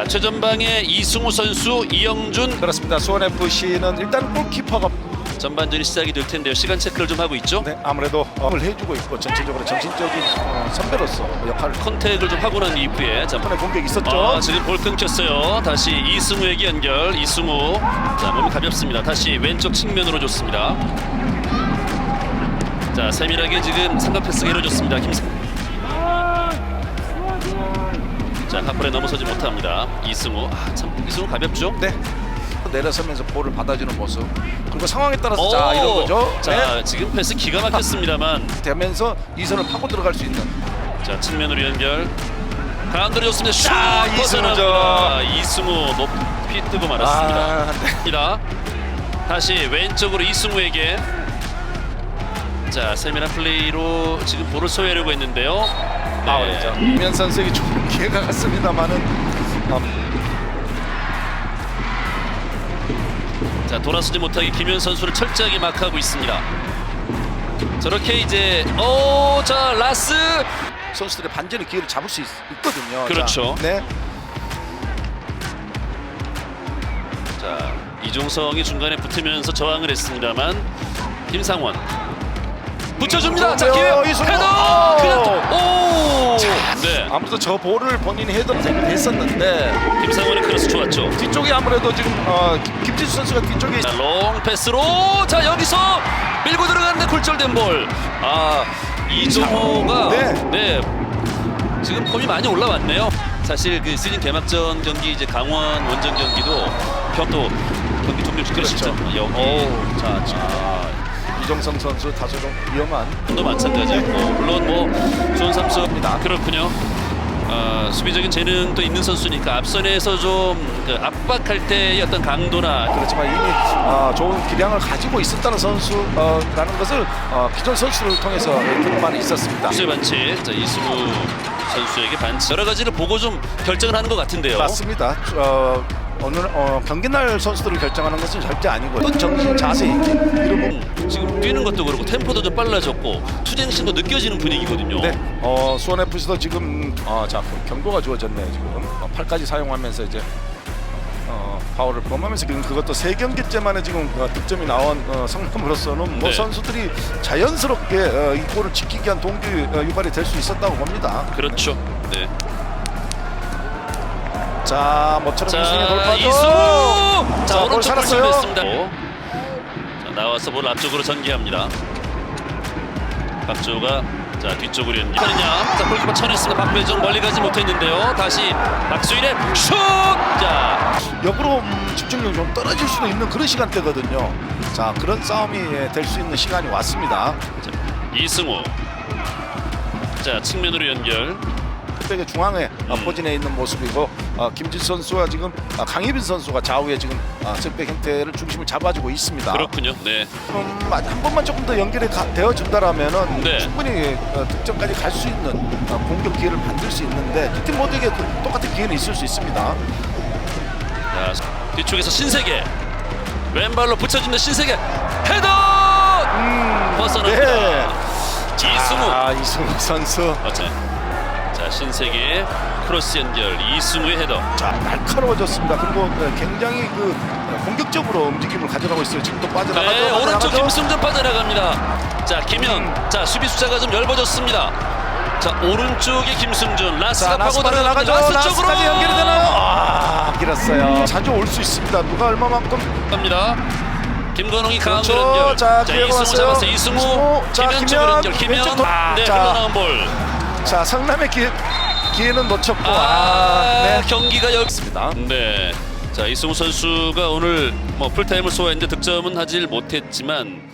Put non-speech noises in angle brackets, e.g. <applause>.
자 최전방에 이승우 선수, 이영준 그렇습니다. 수원 FC는 일단 골키퍼가 전반전이 시작이 될 텐데요. 시간 체크를 좀 하고 있죠. 네, 아무래도 업을 해주고 있고 전체적으로 정신적인 어, 선배로서 역할을 컨택을 좀 하고 난 이후에 자, 이번에 공격이 있었죠. 아, 지금 볼 끊겼어요. 다시 이승우에게 연결. 이승우. 자, 몸이 가볍습니다. 다시 왼쪽 측면으로 줬습니다. 자, 세밀하게 지금 삼각 패스가 이루어졌습니다. 김 자, 하프에 넘어서지 못합니다. 이승우. 아, 참 이승우 가볍죠? 네. 내려서면서 볼을 받아주는 모습 그리고 상황에 따라서 자 이런 거죠. 자, 네. 지금 패스 기가 막혔습니다만 <laughs> 되면서 이선을 파고 들어갈 수 있는 자 측면으로 연결 가운데로 좋습니다 슛 자, 이승우죠. 벗어납니다 이승우 높이 뜨고 말았습니다 아, 네. 다시 왼쪽으로 이승우에게 자 세밀한 플레이로 지금 볼을 소유하려고 했는데요 네. 아울이죠. 김현 선수에게 좋은 <laughs> 기회가 갔습니다만은 음, 자 돌아서지 못하게 김현 선수를 철저하게 마크하고 있습니다. 저렇게 이제 오자 라스! 선수들의 반전의 기회를 잡을 수 있, 거든요. 그렇죠. 네. 자 이종성이 중간에 붙으면서 저항을 했습니다만 김상원 붙여줍니다. 자 기회 어. 헤더 오. 그냥 또 오. 네. 아무래도 저 볼을 본인이 헤더 생각했었는데 김상원의 크로스 좋았죠. 뒤쪽에 아무래도 지금 어, 김- 김지수 선수가 뒤쪽에 자, 롱 패스로 자 여기서 밀고 들어갔는데 굴절된 볼. 아 이종호가 네. 네. 지금 폼이 많이 올라왔네요. 사실 그 시즌 개막전 경기 이제 강원 원정 경기도 격도 경기 종료 직전이죠. 그렇죠. 여기 오. 자, 자 이정성 선수 다소 좀 위험한 도 마찬가지였고 물론 뭐 수원 삼성입니다. 그렇군요. 어, 수비적인 재능도 있는 선수니까 앞선에서 좀그 압박할 때의 어떤 강도나 그렇지만 이미 어, 좋은 기량을 가지고 있었다는 선수라는 것을 어, 기존 선수를 통해서 경험만 있었습니다. 수의 반칙, 자 이승우 선수에게 반칙 여러 가지를 보고 좀 결정을 하는 것 같은데요. 맞습니다. 어, 오늘 어, 경기 날 선수들을 결정하는 것은 절대 아니고 어떤 정신 자세 이러고 것도 그렇고 템포도 좀 빨라졌고 투쟁심도 느껴지는 분위기거든요. 네, 어, 수원 FC도 지금 어, 자 경고가 주어졌네요 지금 어, 팔까지 사용하면서 이제 어, 파울을 범하면서 지금 그것도 세 경기째 만에 지금 어, 득점이 나온 어, 성남으로서는 뭐 네. 선수들이 자연스럽게 어, 이 골을 지키기 위한 동기 어, 유발이 될 수 있었다고 봅니다. 그렇죠. 네. 자, 모처럼 자 이승의 돌파죠. 이승우, 자 자, 볼 오른쪽 살았어요. 골입했습니다. 자 나와서 볼 앞쪽으로 전개합니다. 박주호가 자 뒤쪽으로 연결. 자 골키퍼 쳐냈습니다. 박배정 멀리 가지 못했는데요. 다시 박수일의 슛! 자 역으로 음, 집중력이 좀 떨어질 수도 있는 그런 시간대거든요. 자, 그런 싸움이 될 수 있는 시간이 왔습니다. 자, 이승우. 자 측면으로 연결. 그때 중앙에 어, 음. 포진해 있는 모습이고 어, 김진 선수와 지금 어, 강희빈 선수가 좌우에 지금 어, 색백 형태를 중심을 잡아주고 있습니다. 그렇군요. 네. 음, 한 번만 조금 더 연결이 가- 되어준다라면은 네. 충분히 어, 득점까지 갈 수 있는 어, 공격 기회를 만들 수 있는데 두팀 모두에게 그 똑같은 기회는 있을 수 있습니다. 자 뒤쪽에서 신세계 왼발로 붙여준다 신세계 헤더 벗어납니다. 네. 이승우. 아 이승우 선수. 어째. 자 신세계 크로스 연결 이승우의 헤더. 자 날카로워졌습니다. 그리고 어, 굉장히 그 어, 공격적으로 움직임을 가져가고 있어요. 지금 또 빠져나가죠. 네 오른쪽 빠져나가죠. 김승준 빠져나갑니다. 자 김현 자 수비 숫자가 좀 얇아졌습니다. 자 오른쪽에 김승준 라스가 자, 파고. 빠져나가죠. 라스 쪽으로 연결이 되나요? 아, 길었어요. 자주 올 수 있습니다. 누가 얼마만큼 갑니다. 김건웅이 그렇죠. 가운데 연결. 자, 자 이승우. 잡았어요. 이승우, 이승우. 자, 김현 김현, 쪽으로 연결. 김현 네 자. 흘러나온 볼. 자 성남의 기회, 기회는 놓쳤고 아, 아, 네. 경기가 여기 있습니다. 네. 자 이승우 선수가 오늘 뭐 풀타임을 소화했는데 득점은 하질 못했지만